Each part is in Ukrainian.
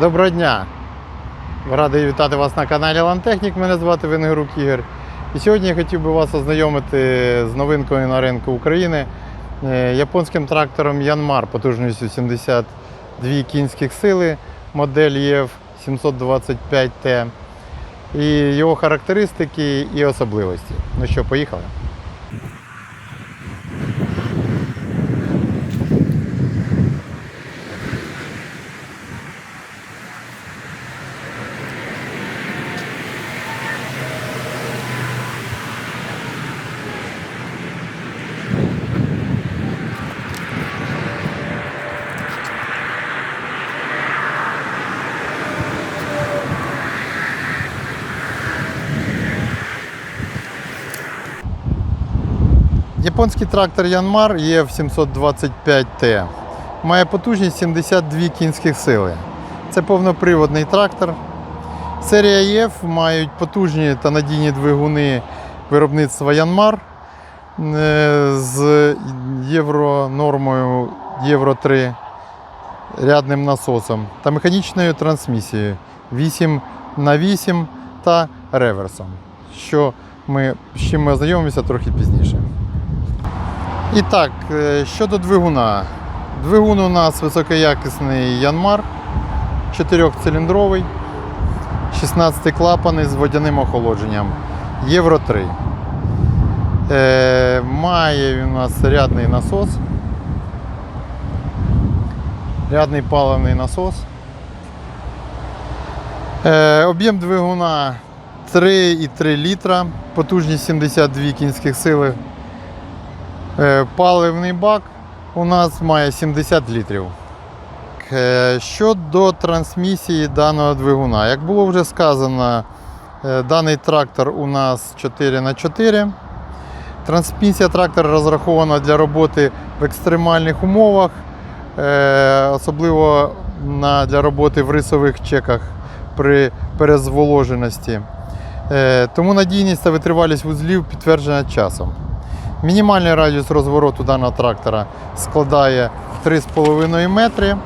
Доброго дня! Радий вітати вас на каналі Лантехнік. Мене звати Венгерук Ігор. І сьогодні я хотів би вас ознайомити з новинкою на ринку України е, японським трактором Янмар потужністю 72 кінських сили, модель EF 725T. І його характеристики і особливості. Ну що, поїхали? Японський трактор Янмар EF 725T має потужність 72 кінських сили. Це повноприводний трактор. Серія EF мають потужні та надійні двигуни виробництва Янмар е, з євронормою Євро 3 рядним насосом та механічною трансмісією 8 на 8 та реверсом, що ми, з чим ми ознайомимося трохи пізніше. І так, е, щодо двигуна. Двигун у нас високоякісний Янмар, 4-циліндровий, 16 клапаний з водяним охолодженням. Євро 3. Е, має у нас рядний насос. Рядний паливний насос. Е, об'єм двигуна 3,3 літра, потужність 72 кінських сили. Е, Паливний бак у нас має 70 літрів. Е, Щодо трансмісії даного двигуна, як було вже сказано, е, даний трактор у нас 4х4. Трансмісія трактора розрахована для роботи в екстремальних умовах, особливо для роботи в рисових чеках при перезволоженості. Тому надійність та витривалість вузлів підтверджена часом. Мінімальний радіус розвороту даного трактора складає 3,5 метри.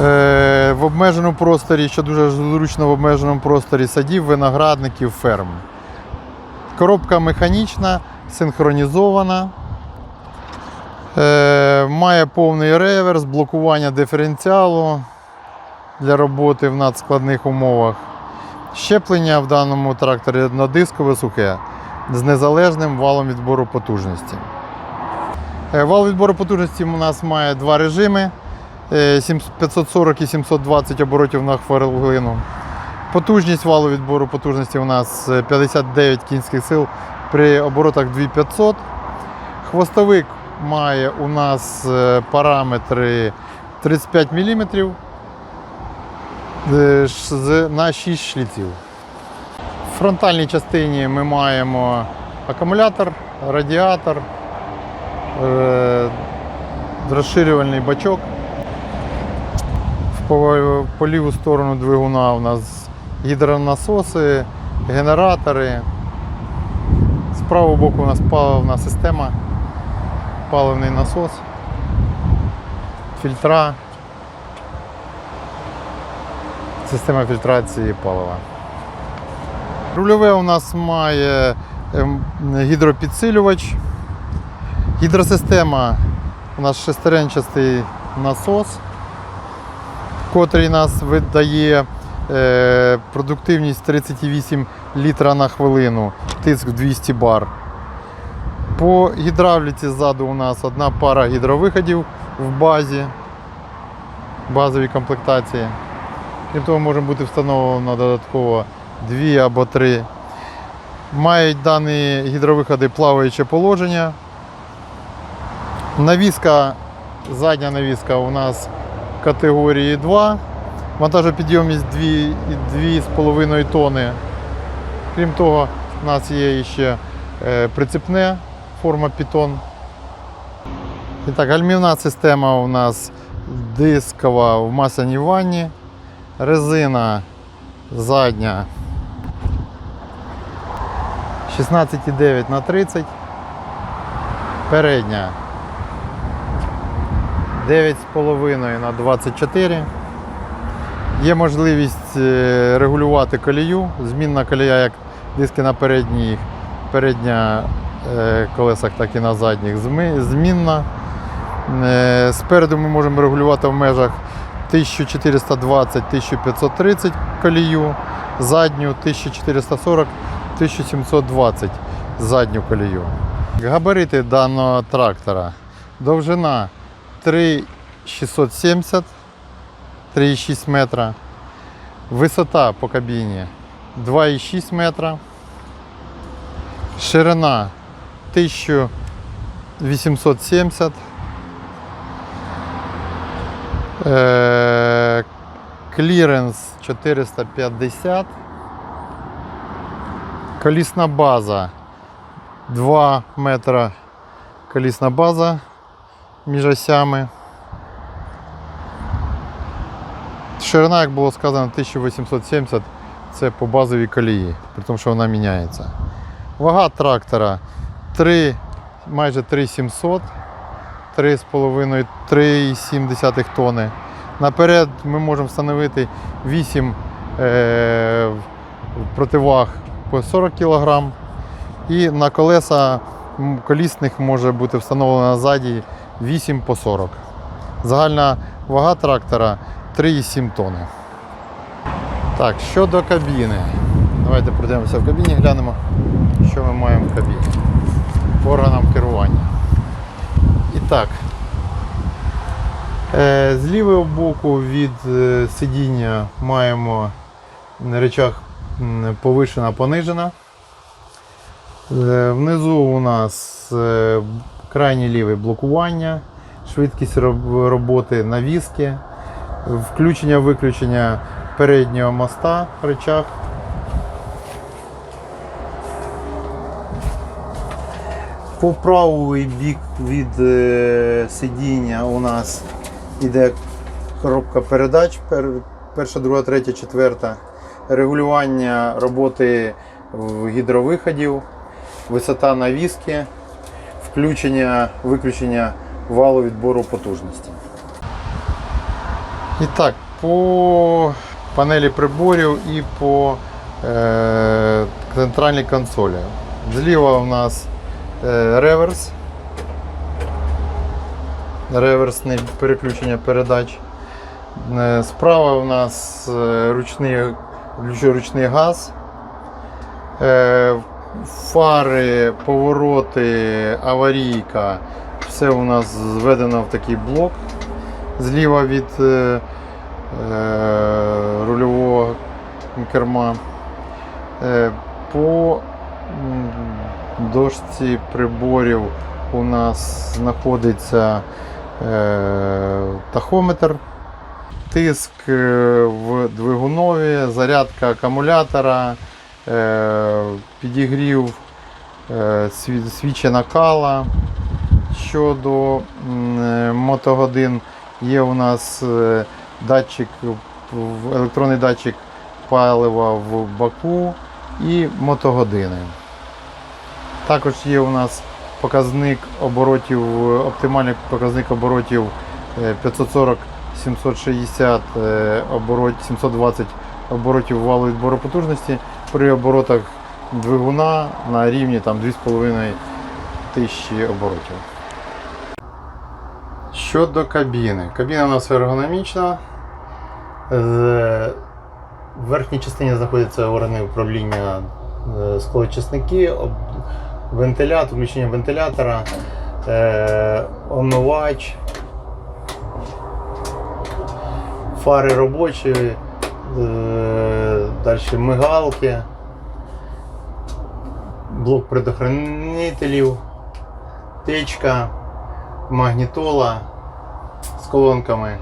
Е, В обмеженому просторі, що дуже зручно в обмеженому просторі садів, виноградників, ферм. Коробка механічна, синхронізована. Е, Має повний реверс, блокування диференціалу для роботи в надскладних умовах. Щеплення в даному тракторі однодискове сухе з незалежним валом відбору потужності. Е, Вал відбору потужності у нас має два режими: е, 700 540 і 720 оборотів на хвилину. Потужність валу відбору потужності у нас е, 59 кінських сил при оборотах 2500. Хвостовик має у нас е, параметри 35 мм на 6 шліців. Фронтальній частині ми маємо акумулятор, радіатор, е, розширювальний бачок. По ліву сторону двигуна у нас гідронасоси, генератори. З правого боку у нас паливна система, паливний насос, фільтра, система фільтрації палива. Рульове у нас має ем, гідропідсилювач. Гідросистема у нас шестеренчастий насос, котрий нас видає е, продуктивність 38 літра на хвилину, тиск 200 бар. По гідравліці ззаду у нас одна пара гідровиходів в базі, базовій комплектації. Крім того, може бути встановлено додатково дві або три. Мають дані гідровиходи плаваюче положення. Навіска, задня навіска у нас категорії 2. Вантажопідйомність 2,5 тонни. Крім того, у нас є ще е, прицепне форма Python. І так, гальмівна система у нас дискова в масляній ванні. Резина задня 16,9 на 30. Передня 9,5 на 24. Є можливість е, регулювати колію. Змінна колія, як диски на передніх, передня е, колесах, так і на задніх. Змінна. Е, Спереду ми можемо регулювати в межах 1420-1530 колію, задню 1440-1720 задню колію. Габарити даного трактора. Довжина 3,670, 3,6 метра. Висота по кабіні 2,6 метра. Ширина 1870. Е, Кліренс 450. Колісна база 2 метра колісна база між осями. Ширина, як було сказано, 1870 це по базовій колії, при тому, що вона міняється. Вага трактора 3, майже 3700, 3,5-3,7 тонни. Наперед ми можемо встановити 8 е, противаг по 40 кг. І на колеса колісних може бути встановлено ззаді 8 по 40. Загальна вага трактора 3,7 тонни. Так, щодо кабіни. Давайте пройдемося в кабіні, глянемо, що ми маємо в кабіні. Органам керування. І так. Е, з лівого боку від е, сидіння маємо на речах повишена, понижена. Е, Внизу у нас е, крайній лівий блокування, швидкість роб- роботи навіски, включення-виключення переднього моста речах. По правий бік від е, сидіння у нас іде коробка передач, перша, друга, третя, четверта. Регулювання роботи гідровиходів, висота навіски, включення, виключення валу відбору потужності. І так, по панелі приборів і по е, центральній консолі. Зліва у нас е, реверс. Реверсне переключення передач. Е, Справа у нас е, ручний, ручний газ. Е, Фари, повороти, аварійка. Все у нас зведено в такий блок. Зліва від е, е, рульового керма. По дошці приборів у нас знаходиться тахометр, тиск е, в двигунові, зарядка акумулятора, е, підігрів е, сві- свічі накала. Щодо мотогодин є у нас датчик, електронний датчик палива в баку і мотогодини. Також є у нас показник оборотів, оптимальний показник оборотів е, 540 760 е, оборот, 720 оборотів валу відбору потужності при оборотах двигуна на рівні там 2,5 тисячі оборотів. Щодо кабіни. Кабіна у нас ергономічна. З- В верхній частині знаходяться органи управління е, склоочисники, об- вентилятор, включення вентилятора, е, омивач, фари робочі, е, далі мигалки, блок предохранителів, течка, магнітола з колонками,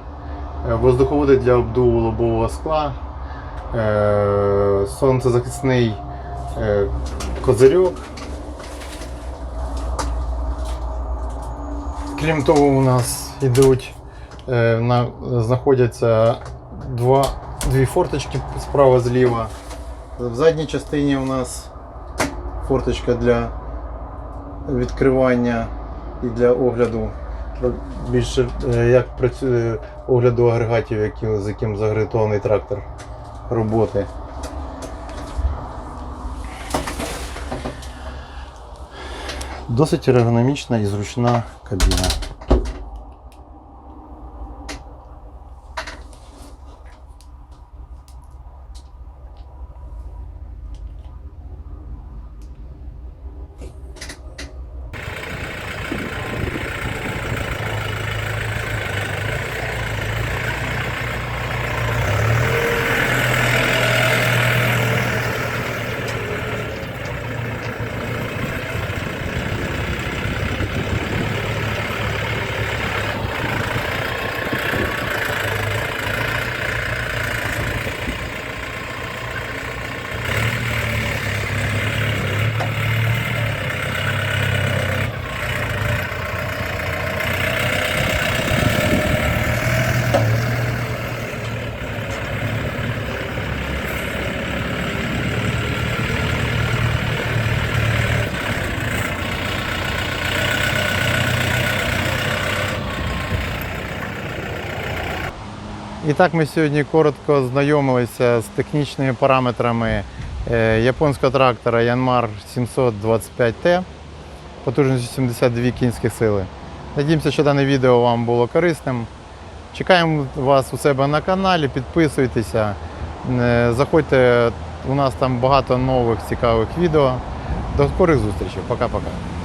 е, воздуховоди для обдуву лобового скла, е, сонцезахисний козирьок. Крім того, у нас йдуть, на, знаходяться два, дві форточки справа зліва. В задній частині у нас форточка для відкривання і для огляду Більше е, як працює огляду агрегатів, які, з яким загратований трактор роботи. Досить ергономічна і зручна кабіна. І так ми сьогодні коротко ознайомилися з технічними параметрами е, японського трактора Yanmar 725T потужністю 72 кінських сили. Надіємося, що дане відео вам було корисним. Чекаємо вас у себе на каналі, підписуйтеся, е, заходьте, у нас там багато нових цікавих відео. До скорих зустрічей. Пока-пока.